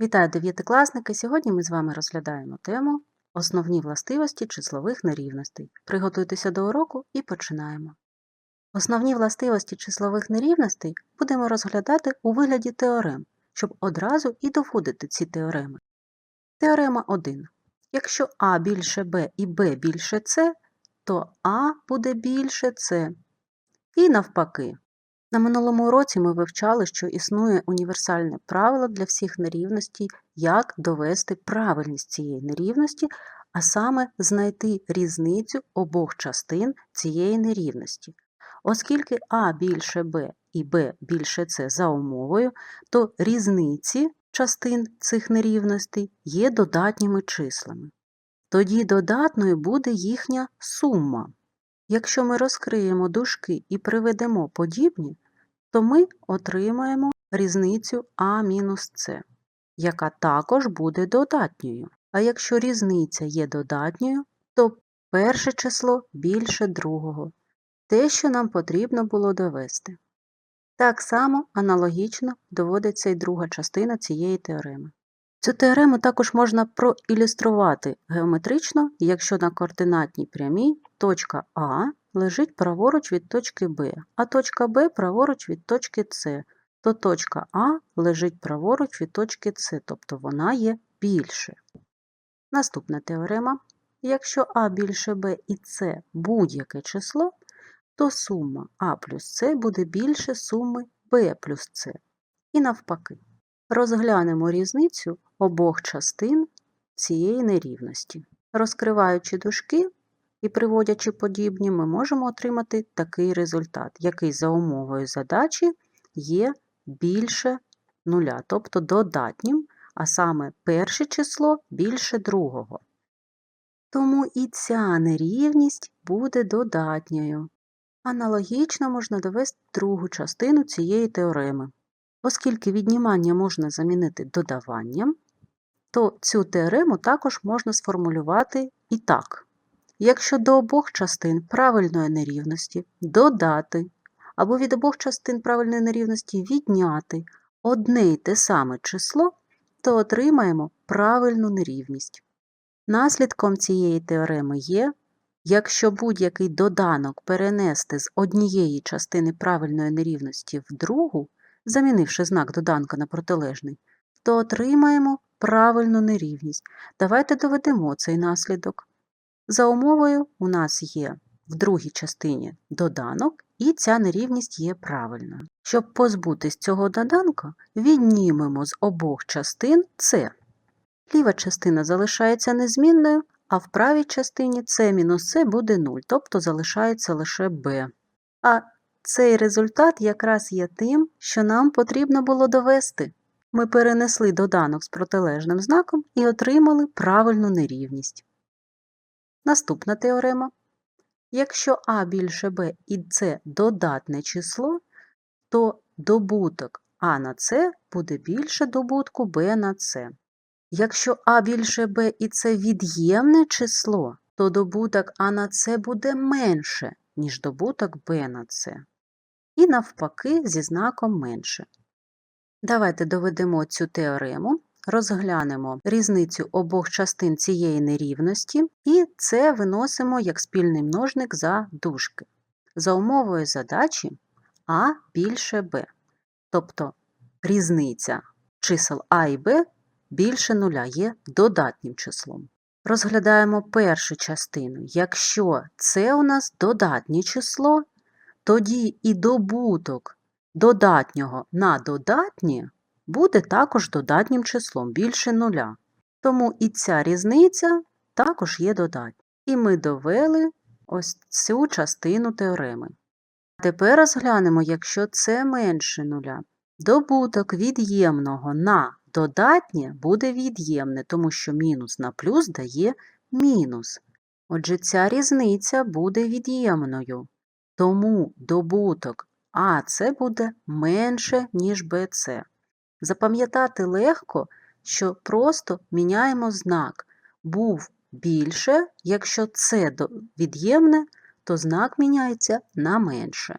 Вітаю дев'ятикласники! Сьогодні ми з вами розглядаємо тему Основні властивості числових нерівностей. Приготуйтеся до уроку і починаємо. Основні властивості числових нерівностей будемо розглядати у вигляді теорем, щоб одразу і доводити ці теореми. Теорема 1. Якщо А більше Б і Б більше С, то А буде більше С. І навпаки. На минулому уроці ми вивчали, що існує універсальне правило для всіх нерівностей, як довести правильність цієї нерівності, а саме знайти різницю обох частин цієї нерівності. Оскільки А більше Б і Б більше С за умовою, то різниці частин цих нерівностей є додатніми числами. Тоді додатною буде їхня сума. Якщо ми розкриємо дужки і приведемо подібні, то ми отримаємо різницю А-С, яка також буде додатньою. А якщо різниця є додатньою, то перше число більше другого. Те, що нам потрібно було довести. Так само аналогічно доводиться і друга частина цієї теореми. Цю теорему також можна проілюструвати геометрично, якщо на координатній прямій точка А лежить праворуч від точки Б, а точка Б праворуч від точки С, то точка А лежить праворуч від точки С, тобто вона є більше. Наступна теорема. Якщо А більше Б і С будь-яке число, то сума А плюс С буде більше суми Б плюс С. І навпаки. Розглянемо різницю обох частин цієї нерівності. Розкриваючи дужки і приводячи подібні, ми можемо отримати такий результат, який за умовою задачі є більше нуля, тобто додатнім, а саме перше число більше другого. Тому і ця нерівність буде додатньою. Аналогічно можна довести другу частину цієї теореми. Оскільки віднімання можна замінити додаванням, то цю теорему також можна сформулювати і так. Якщо до обох частин правильної нерівності додати або від обох частин правильної нерівності відняти одне й те саме число, то отримаємо правильну нерівність. Наслідком цієї теореми є, якщо будь-який доданок перенести з однієї частини правильної нерівності в другу, замінивши знак доданка на протилежний, то отримаємо правильну нерівність. Давайте доведемо цей наслідок. За умовою у нас є в другій частині доданок, і ця нерівність є правильною. Щоб позбутись цього доданка, віднімемо з обох частин С. Ліва частина залишається незмінною, а в правій частині С мінус С буде 0, тобто залишається лише b. А цей результат якраз є тим, що нам потрібно було довести. Ми перенесли доданок з протилежним знаком і отримали правильну нерівність. Наступна теорема. Якщо А більше Б і С додатне число, то добуток А на С буде більше добутку Б на С. Якщо А більше Б і С від'ємне число, то добуток А на С буде менше, ніж добуток Б на С. І навпаки, зі знаком менше. Давайте доведемо цю теорему розглянемо різницю обох частин цієї нерівності, і це виносимо як спільний множник за дужки. За умовою задачі А більше Б. Тобто різниця чисел А і Б більше нуля є додатнім числом. Розглядаємо першу частину. Якщо це у нас додатнє число, тоді і добуток додатнього на додатнє буде також додатнім числом більше нуля. Тому і ця різниця також є додатня. І ми довели ось цю частину теореми. Тепер розглянемо, якщо це менше нуля. Добуток від'ємного на додатнє буде від'ємне, тому що мінус на плюс дає мінус. Отже, ця різниця буде від'ємною. Тому добуток АЦ буде менше, ніж БЦ. Запам'ятати легко, що просто міняємо знак. Був більше, якщо це від'ємне, то знак міняється на менше.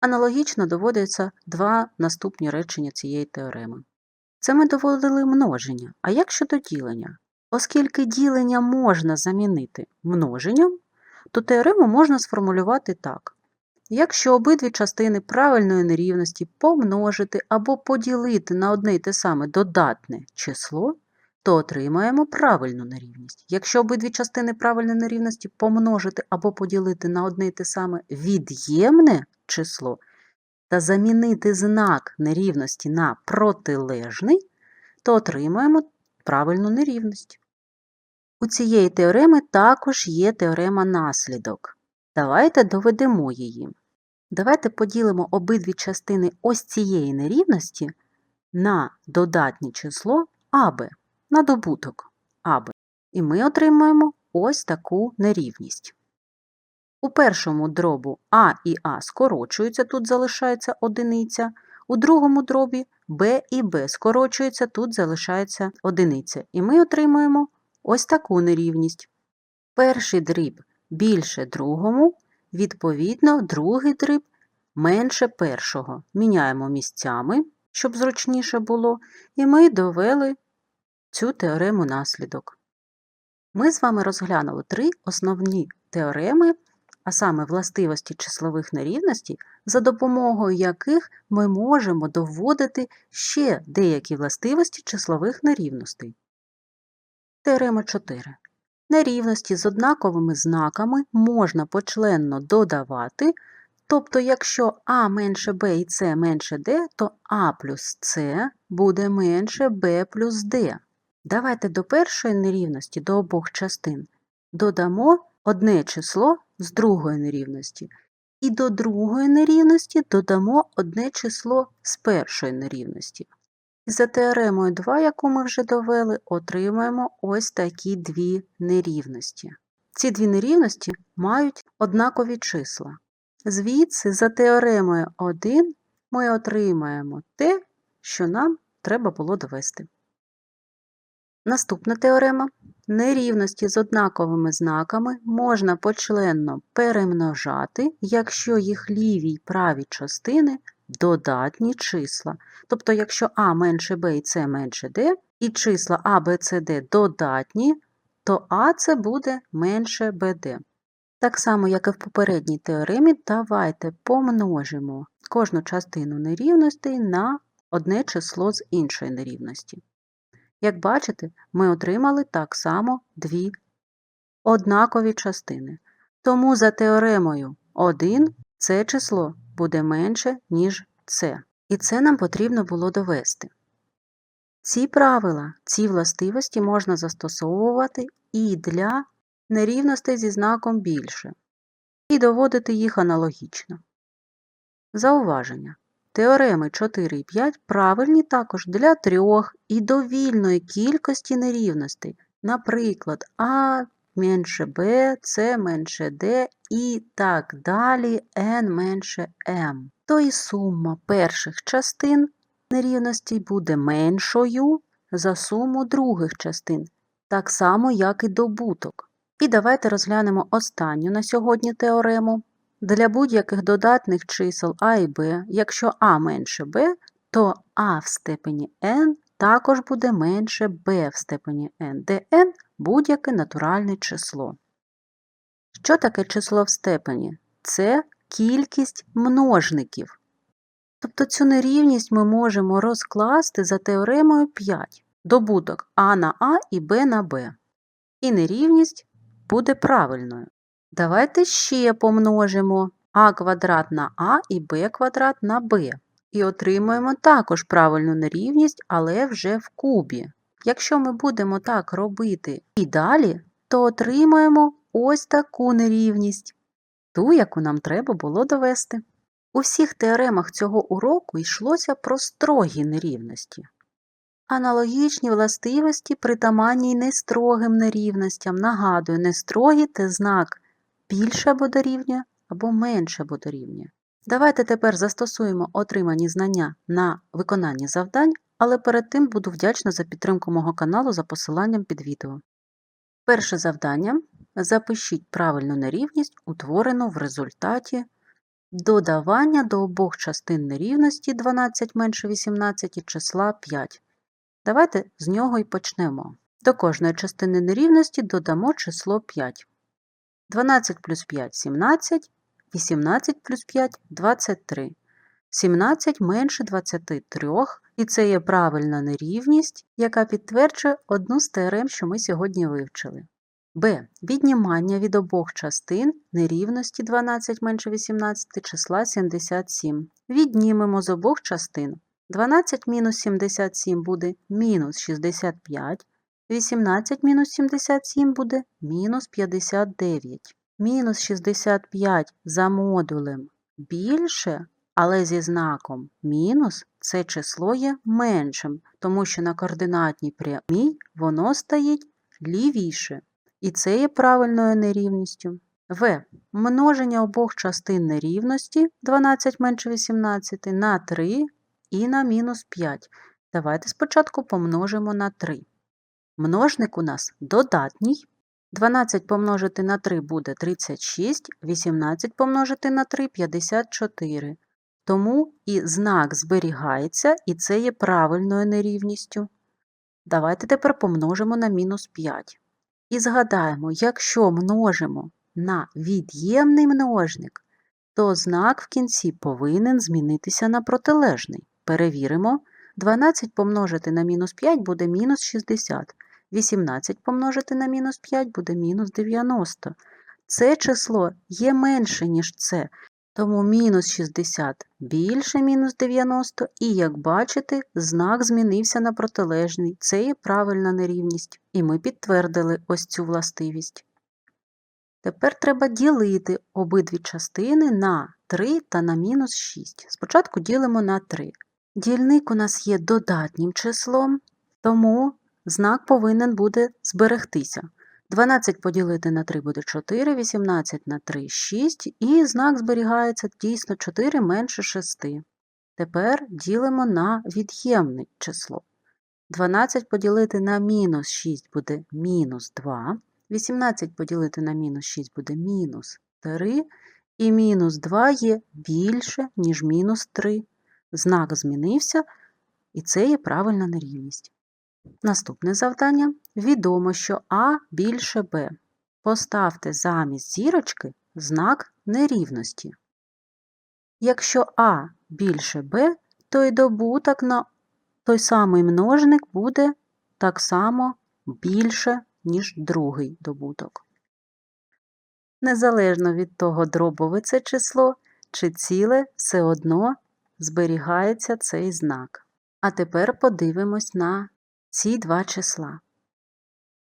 Аналогічно доводяться два наступні речення цієї теореми. Це ми доводили множення. А як щодо ділення? Оскільки ділення можна замінити множенням, то теорему можна сформулювати так. Якщо обидві частини правильної нерівності помножити або поділити на одне й те саме додатне число, то отримаємо правильну нерівність. Якщо обидві частини правильної нерівності помножити або поділити на одне й те саме від'ємне число та замінити знак нерівності на протилежний, то отримаємо правильну нерівність. У цієї теореми також є теорема наслідок. Давайте доведемо її. Давайте поділимо обидві частини ось цієї нерівності на додатнє число АБ, на добуток АБ. І ми отримаємо ось таку нерівність. У першому дробу А і А скорочуються, тут залишається одиниця. У другому дробі Б і Б скорочуються, тут залишається одиниця. І ми отримуємо ось таку нерівність. Перший дріб більше другому, відповідно, другий дріб менше першого. Міняємо місцями, щоб зручніше було, і ми довели цю теорему наслідок. Ми з вами розглянули три основні теореми, а саме властивості числових нерівностей, за допомогою яких ми можемо доводити ще деякі властивості числових нерівностей. Теорема 4. Нерівності з однаковими знаками можна почленно додавати, тобто якщо А менше Б і С менше Д, то А плюс С буде менше Б плюс Д. Давайте до першої нерівності, до обох частин, додамо одне число з другої нерівності, і до другої нерівності додамо одне число з першої нерівності. І за теоремою 2, яку ми вже довели, отримаємо ось такі дві нерівності. Ці дві нерівності мають однакові числа. Звідси, за теоремою 1, ми отримаємо те, що нам треба було довести. Наступна теорема. Нерівності з однаковими знаками можна почленно перемножати, якщо їх ліві й праві частини додатні числа. Тобто, якщо А менше Б і С менше Д, і числа А, Б, С, Д додатні, то А це буде менше БД. Так само, як і в попередній теоремі, давайте помножимо кожну частину нерівностей на одне число з іншої нерівності. Як бачите, ми отримали так само дві однакові частини. Тому за теоремою 1 це число буде менше, ніж це. І це нам потрібно було довести. Ці правила, ці властивості можна застосовувати і для нерівностей зі знаком більше, і доводити їх аналогічно. Зауваження. Теореми 4 і 5 правильні також для трьох і довільної кількості нерівностей, наприклад, А менше Б, С менше Д і так далі n менше m. То і сума перших частин нерівностей буде меншою за суму других частин, так само, як і добуток. І давайте розглянемо останню на сьогодні теорему. Для будь-яких додатних чисел А і Б, якщо А менше Б, то А в степені n також буде менше b в степені n, де n будь-яке натуральне число. Що таке число в степені? Це кількість множників. Тобто цю нерівність ми можемо розкласти за теоремою 5. Добуток А на А і Б на Б. І нерівність буде правильною. Давайте ще помножимо а квадрат на А і Б квадрат на Б. І отримаємо також правильну нерівність, але вже в кубі. Якщо ми будемо так робити і далі, то отримаємо ось таку нерівність, ту, яку нам треба було довести. У всіх теоремах цього уроку йшлося про строгі нерівності. Аналогічні властивості притаманні нестрогим нерівностям. Нагадую, нестрогі – це знак більше або дорівнює, або менше або дорівнює. Давайте тепер застосуємо отримані знання на виконанні завдань, але перед тим буду вдячна за підтримку мого каналу за посиланням під відео. Перше завдання. Запишіть правильну нерівність, утворену в результаті додавання до обох частин нерівності 12 менше 18 числа 5. Давайте з нього і почнемо. До кожної частини нерівності додамо число 5. 12 плюс 5 – 17, 18 плюс 5 – 23. 17 менше 23, і це є правильна нерівність, яка підтверджує одну з теорем, що ми сьогодні вивчили. Б. Віднімання від обох частин нерівності 12 менше 18 числа 77. Віднімемо з обох частин. 12 мінус 77 буде мінус 65, 18 мінус 77 буде мінус 59. Мінус 65 за модулем більше, але зі знаком мінус це число є меншим, тому що на координатній прямій воно стоїть лівіше. І це є правильною нерівністю. В. Множення обох частин нерівності 12 менше 18 на 3 і на мінус 5. Давайте спочатку помножимо на 3. Множник у нас додатній. 12 помножити на 3 буде 36, 18 помножити на 3 – 54. Тому і знак зберігається, і це є правильною нерівністю. Давайте тепер помножимо на мінус 5. І згадаємо, якщо множимо на від'ємний множник, то знак в кінці повинен змінитися на протилежний. Перевіримо. 12 помножити на мінус 5 буде мінус 60. 18 помножити на мінус 5 буде мінус 90. Це число є менше, ніж це, тому мінус 60 більше мінус 90, і, як бачите, знак змінився на протилежний. Це є правильна нерівність, і ми підтвердили ось цю властивість. Тепер треба ділити обидві частини на 3 та на мінус 6. Спочатку ділимо на 3. Дільник у нас є додатнім числом, тому знак повинен буде зберегтися. 12 поділити на 3 буде 4, 18 на 3 6, і знак зберігається дійсно 4 менше 6. Тепер ділимо на від'ємне число. 12 поділити на мінус 6 буде мінус 2, 18 поділити на мінус 6 буде мінус 3, і мінус 2 є більше, ніж мінус 3. Знак змінився, і це є правильна нерівність. Наступне завдання. Відомо, що А більше Б. Поставте замість зірочки знак нерівності. Якщо А більше Б, то й добуток на той самий множник буде так само більше, ніж другий добуток. Незалежно від того, дробове це число чи ціле, все одно зберігається цей знак. А тепер подивимось на ці два числа.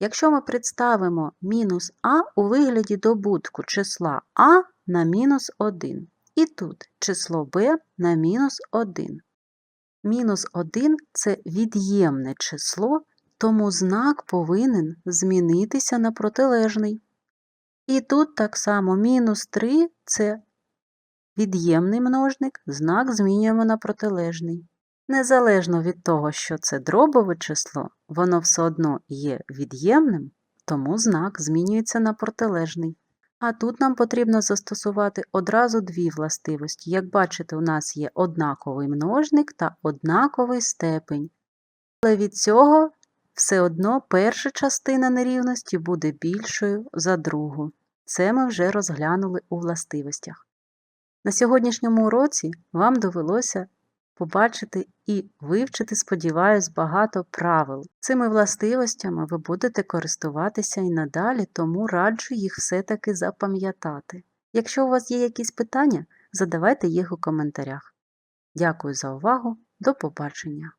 Якщо ми представимо мінус а у вигляді добутку числа а на мінус 1, і тут число b на мінус 1. Мінус 1 це від'ємне число, тому знак повинен змінитися на протилежний. І тут так само мінус 3 це від'ємний множник, знак змінюємо на протилежний. Незалежно від того, що це дробове число, воно все одно є від'ємним, тому знак змінюється на протилежний. А тут нам потрібно застосувати одразу дві властивості. Як бачите, у нас є однаковий множник та однаковий степень. Але від цього все одно перша частина нерівності буде більшою за другу. Це ми вже розглянули у властивостях. На сьогоднішньому уроці вам довелося побачити і вивчити, сподіваюсь, багато правил. Цими властивостями ви будете користуватися і надалі, тому раджу їх все-таки запам'ятати. Якщо у вас є якісь питання, задавайте їх у коментарях. Дякую за увагу, до побачення!